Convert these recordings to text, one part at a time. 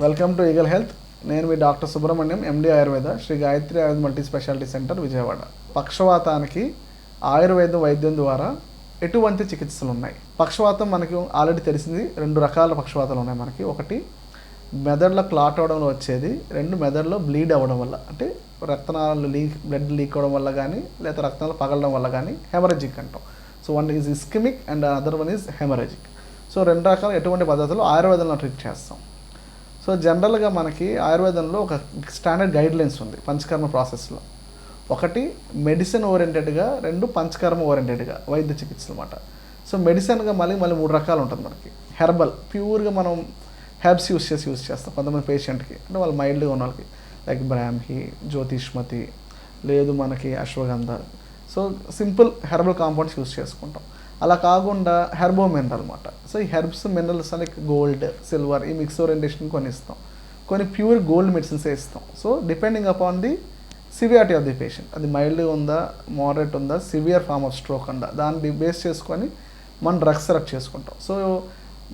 Welcome to Eagle Health. నేను మీ doctor Subrahmanyam MD Ayurveda Shri Gayatri Ayurveda multi speciality centre Vijayawada. పక్షవాతానికి Ayurveda వైద్యం ద్వారా ఎటువంటి చికిత్సలు ఉన్నాయి? పక్షవాతం మనకి ఆల్రెడీ తెలిసింది. రెండు రకాల పక్షవాతాలు ఉన్నాయి మనకి. ఒకటి మెదడులో క్లాట్ అవడంలో వచ్చేది. రెండు మెదడులో బ్లీడ్ అవ్వడం వల్ల. అంటే రక్తనాళాలు లీక్ బ్లడ్ లీక్ అవడం వల్ల కానీ లేదా రక్తనాలు పగలడం వల్ల కానీ హెమరేజిక్ అంటాం. So one is ischaemic and other one is haemorrhagic. So రెండు రకాల ఎటువంటి పద్ధతులు ఆయుర్వేదంలో ట్రీట్ చేస్తాం. సో జనరల్గా మనకి ఆయుర్వేదంలో ఒక స్టాండర్డ్ గైడ్ లైన్స్ ఉంది పంచకర్మ ప్రాసెస్లో. ఒకటి మెడిసిన్ ఓరియంటెడ్గా రెండు పంచకర్మ ఓరియంటెడ్గా వైద్య చికిత్సలు అనమాట సో మెడిసిన్గా మళ్ళీ మళ్ళీ మూడు రకాలు ఉంటుంది మనకి. హెర్బల్ ప్యూర్గా మనం హెర్బ్స్ యూస్ చేసి యూస్ చేస్తాం కొంతమంది పేషెంట్కి. అంటే వాళ్ళు మైల్డ్గా ఉన్న వాళ్ళకి. లైక్ బ్రాహ్మి జ్యోతిష్మతి లేదు మనకి ashwagandha. So simple herbal compounds use చేసుకుంటాం. అలా కాకుండా హెర్బో మినరల్ అనమాట సో ఈ herbs minerals like gold silver ఈ మిక్స్ ఓరియంటేషన్ కొన్ని ఇస్తాం కొన్ని ప్యూర్ గోల్డ్ మెడిసిన్స్ ఇస్తాం. So depending upon the severity of the patient. అది మైల్డ్ ఉందా మోడరేట్ ఉందా సివియర్ ఫామ్ ఆఫ్ స్ట్రోక్ ఉందా దాన్ని బేస్ చేసుకొని మనం డ్రగ్స్ సెలెక్ట్ చేసుకుంటాం. సో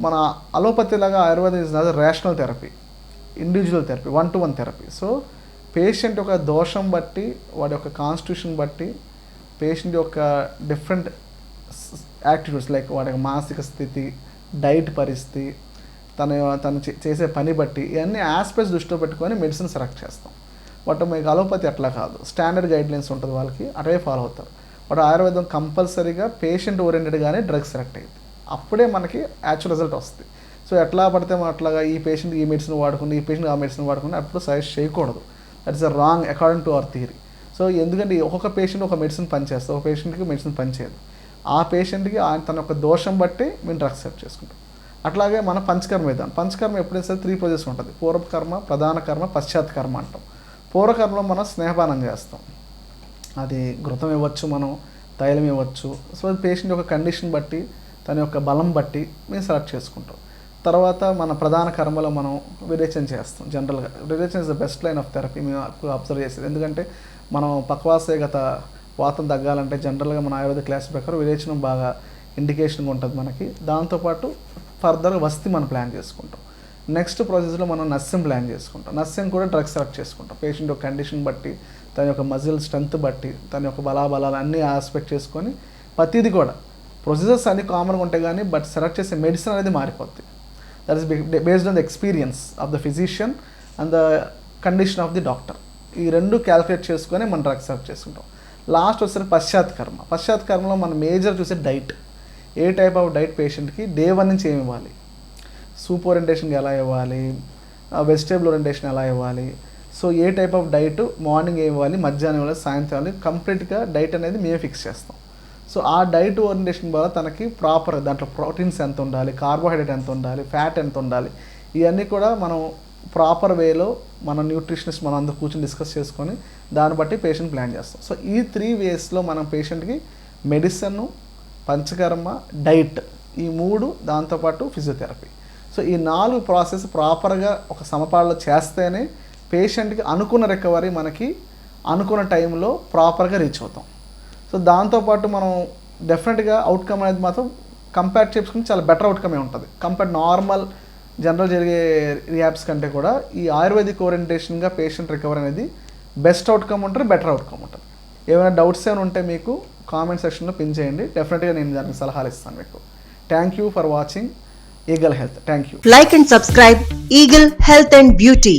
మన అలోపతి లాగా ఆయుర్వేదం is not rational therapy individual therapy one to one therapy so patient యొక్క దోషం బట్టి వాడి యొక్క కాన్స్టిట్యూషన్ బట్టి పేషెంట్ యొక్క డిఫరెంట్ యాక్టివిటీస్ లైక్ వాడి మానసిక స్థితి డైట్ పరిస్థితి తన తను చేసే పని బట్టి ఇవన్నీ ఆస్పెక్ట్స్ దృష్టిలో పెట్టుకొని మెడిసిన్ సెలెక్ట్ చేస్తాం. బట్ మీకు అలోపతి అట్లా కాదు. స్టాండర్డ్ గైడ్లైన్స్ ఉంటుంది వాళ్ళకి అటే ఫాలో అవుతారు. బట్ ఆయుర్వేదం కంపల్సరీగా పేషెంట్ ఓరియంటెడ్గానే డ్రగ్ సెలెక్ట్ అయ్యింది అప్పుడే మనకి యాక్చువల్ రిజల్ట్ వస్తుంది. సో ఎట్లా పడితే మనం అట్లాగా ఈ పేషెంట్ ఈ మెడిసిన్ వాడుకుని ఈ పేషెంట్ ఆ మెడిసిన్ వాడుకుని అప్పుడు సజెస్ట్ చేయకూడదు. That is a wrong according to our theory. So ఎందుకంటే ఒక్కొక్క పేషెంట్ ఒక మెడిసిన్ పనిచేస్తుంది ఒక పేషెంట్కి మెడిసిన్ పనిచేయదు. ఆ పేషెంట్కి ఆయన తన యొక్క దోషం బట్టి మేము డ్రగ్స్ సెలెక్ట్ చేసుకుంటాం. అట్లాగే మన పంచకర్మ విధానం. పంచకర్మ ఎప్పుడైనా సరే త్రీ ప్రాజెక్ట్స్ ఉంటుంది. పూర్వకర్మ ప్రధాన కర్మ పశ్చాత్ కర్మ అంటాం. పూర్వకర్మలో మనం స్నేహపానం చేస్తాం. అది ఘృతం ఇవ్వచ్చు మనం తైలం ఇవ్వచ్చు. సో పేషెంట్ యొక్క కండిషన్ బట్టి తన యొక్క బలం బట్టి మేము సెలెక్ట్ చేసుకుంటాం. తర్వాత మన ప్రధాన కర్మలో మనం విరేచన చేస్తాం జనరల్గా విరేచన is the best line of therapy మేము అబ్జర్వ్ చేసేది. ఎందుకంటే మనం పక్వాసే గత వాతం తగ్గాలంటే జనరల్గా మన ఆయుర్వేద క్లాస్ ప్రకారం విరేచనం బాగా ఇండికేషన్గా ఉంటుంది మనకి. దాంతోపాటు ఫర్దర్ వస్తి మనం ప్లాన్ చేసుకుంటాం. నెక్స్ట్ ప్రాసెస్లో మనం నస్యం ప్లాన్ చేసుకుంటాం. నస్యం కూడా డ్రగ్స్ సెలెక్ట్ చేసుకుంటాం. పేషెంట్ యొక్క కండిషన్ బట్టి తన యొక్క మజిల్ స్ట్రెంత్ బట్టి తన యొక్క బలాబలాలు అన్నీ ఆస్పెక్ట్ చేసుకొని ప్రతిది కూడా ప్రొసీజర్స్ అన్ని కామన్గా ఉంటాయి కానీ బట్ సెలెక్ట్ చేసే మెడిసిన్ అనేది మారిపోద్ది. That is based on the experience of the physician and the condition of the doctor ఈ రెండు క్యాలిక్యులేట్ చేసుకొని మనం డ్రగ్స్ సెలెక్ట్ చేసుకుంటాం. లాస్ట్ వచ్చిన పశ్చాత్ కర్మ. పశ్చాత్ కర్మలో మనం మేజర్ చూసే diet. A type of diet పేషెంట్కి డే వన్ నుంచి ఏమి ఇవ్వాలి? సూప్ ఓరియంటేషన్కి ఎలా ఇవ్వాలి? వెజిటేబుల్ ఓరియంటేషన్ ఎలా ఇవ్వాలి? So a type of diet morning ఏం ఇవ్వాలి? మధ్యాహ్నం ఇవ్వాలి? సాయంత్రం ఇవ్వాలి? కంప్లీట్గా డైట్ అనేది మేమే ఫిక్స్ చేస్తాం. సో ఆ డైట్ ఓరియంటేషన్ వల్ల తనకి ప్రాపర్ దాంట్లో ప్రోటీన్స్ ఎంత ఉండాలి? కార్బోహైడ్రేట్ ఎంత ఉండాలి? ఫ్యాట్ ఎంత ఉండాలి? ఇవన్నీ కూడా మనం ప్రాపర్ వేలో మన న్యూట్రిషనిస్ట్ మనం అందరూ కూర్చొని డిస్కస్ చేసుకొని దాన్ని బట్టి పేషెంట్ ప్లాన్ చేస్తాం. సో ఈ త్రీ వేస్లో మనం పేషెంట్కి మెడిసిన్ పంచకర్మ డైట్ ఈ మూడు దాంతోపాటు ఫిజియోథెరపీ సో ఈ నాలుగు ప్రాసెస్ ప్రాపర్గా ఒక సమపాలలో చేస్తేనే పేషెంట్కి అనుకున్న రికవరీ మనకి అనుకున్న టైంలో ప్రాపర్గా రీచ్ అవుతాం. సో దాంతోపాటు మనం డెఫినెట్గా అవుట్కమ్ అనేది మాత్రం కంపేర్ చేసుకుని చాలా బెటర్ అవుట్కమే ఉంటుంది. కంపేర్ నార్మల్ జనరల్ జరిగే రియాప్స్ కంటే కూడా ఈ ఆయుర్వేదిక్ ఓరియంటేషన్గా పేషెంట్ రికవరీ అనేది బెస్ట్ అవుట్కమ్ ఉంటుంది బెటర్ అవుట్కమ్ ఉంటుంది. ఏమైనా డౌట్స్ ఏమైనా ఉంటే మీకు కామెంట్ సెక్షన్లో పిన్ చేయండి. డెఫినెట్గా నేను దానికి సలహాలు ఇస్తాను మీకు. Thank you for watching Eagle Health thank you like and subscribe Eagle Health and beauty